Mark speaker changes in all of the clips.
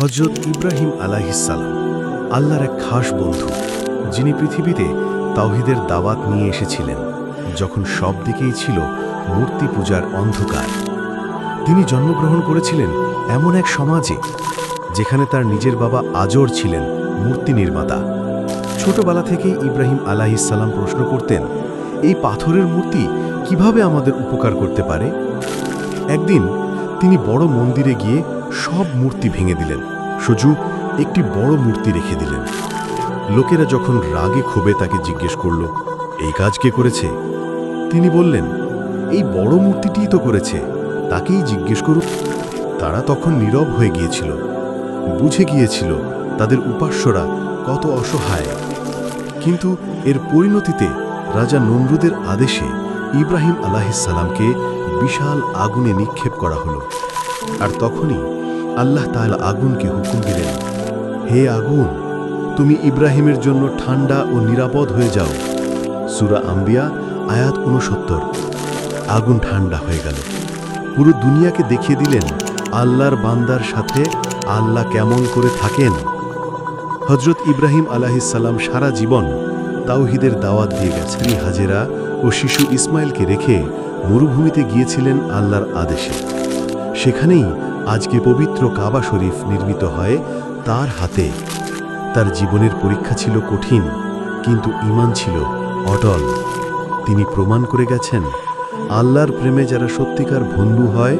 Speaker 1: হজরত ইব্রাহিম আলাহিসাল্লাম আল্লাহর এক খাস বন্ধু, যিনি পৃথিবীতে তাওহিদের দাওয়াত নিয়ে এসেছিলেন, যখন সব দিকেই ছিল মূর্তি পূজার অন্ধকার। তিনি জন্মগ্রহণ করেছিলেন এমন এক সমাজে, যেখানে তার নিজের বাবা আজর ছিলেন মূর্তি নির্মাতা। ছোটবেলা থেকেই ইব্রাহিম আলাহিসাল্লাম প্রশ্ন করতেন, এই পাথরের মূর্তি কীভাবে আমাদের উপকার করতে পারে? একদিন তিনি বড় মন্দিরে গিয়ে সব মূর্তি ভেঙে দিলেন। সুজু, একটি বড় মূর্তি রেখে দিলেন। লোকেরা যখন রাগে ক্ষোভে তাকে জিজ্ঞেস করল, এই কাজ কে করেছে? তিনি বললেন, এই বড় মূর্তিটিই তো করেছে, তাকেই জিজ্ঞেস করুন। তারা তখন নীরব হয়ে গিয়েছিল। বুঝে গিয়েছিল তাদের উপাস্যরা কত অসহায়। কিন্তু এর পরিণতিতে রাজা নমরুদের আদেশে ইব্রাহিম আলাহিসাল্লামকে বিশাল আগুনে নিক্ষেপ করা হলো। আর তখনই আল্লাহ তাআলা আগুনকে হুকুম দিলেন, হে আগুন, তুমি ইব্রাহিমের জন্য ঠান্ডা ও নিরাপদ হয়ে যাও। সুরা আম্বিয়া, আয়াত উনসত্তর আগুন ঠান্ডা হয়ে গেল। পুরো দুনিয়াকে দেখিয়ে দিলেন, আল্লাহর বান্দার সাথে আল্লাহ কেমন করে থাকেন। হজরত ইব্রাহিম আলাহিসাল্লাম সারা জীবন তাওহিদের দাওয়াত দিয়ে গেছে স্ত্রী হাজেরা ও শিশু ইসমাইলকে রেখে মরুভূমিতে গিয়েছিলেন আল্লাহর আদেশে। সেখানেই আজকে পবিত্র কাবা শরীফ নির্মিত হয় তার হাতে। তার জীবনের পরীক্ষা ছিল কঠিন, কিন্তু ইমান ছিল অটল। তিনি প্রমাণ করে গেছেন, আল্লাহর প্রেমে যারা সত্যিকার বন্ধু হয়,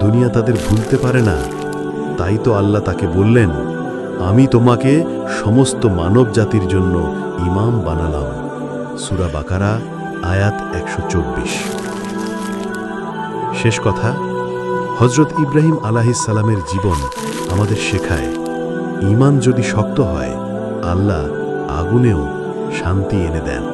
Speaker 1: দুনিয়া তাদের ভুলতে পারে না। তাই তো আল্লাহ তাকে বললেন, আমি তোমাকে সমস্ত মানব জাতির জন্য ইমাম বানালাম। সুরা বাকারা, আয়াত একশো চব্বিশ। শেষ কথা হজরত ইব্রাহিম সালামের জীবন আমাদের শেখায় ইমান যদি শক্ত হয়, আল্লাহ আগুনেও শান্তি এনে দেন।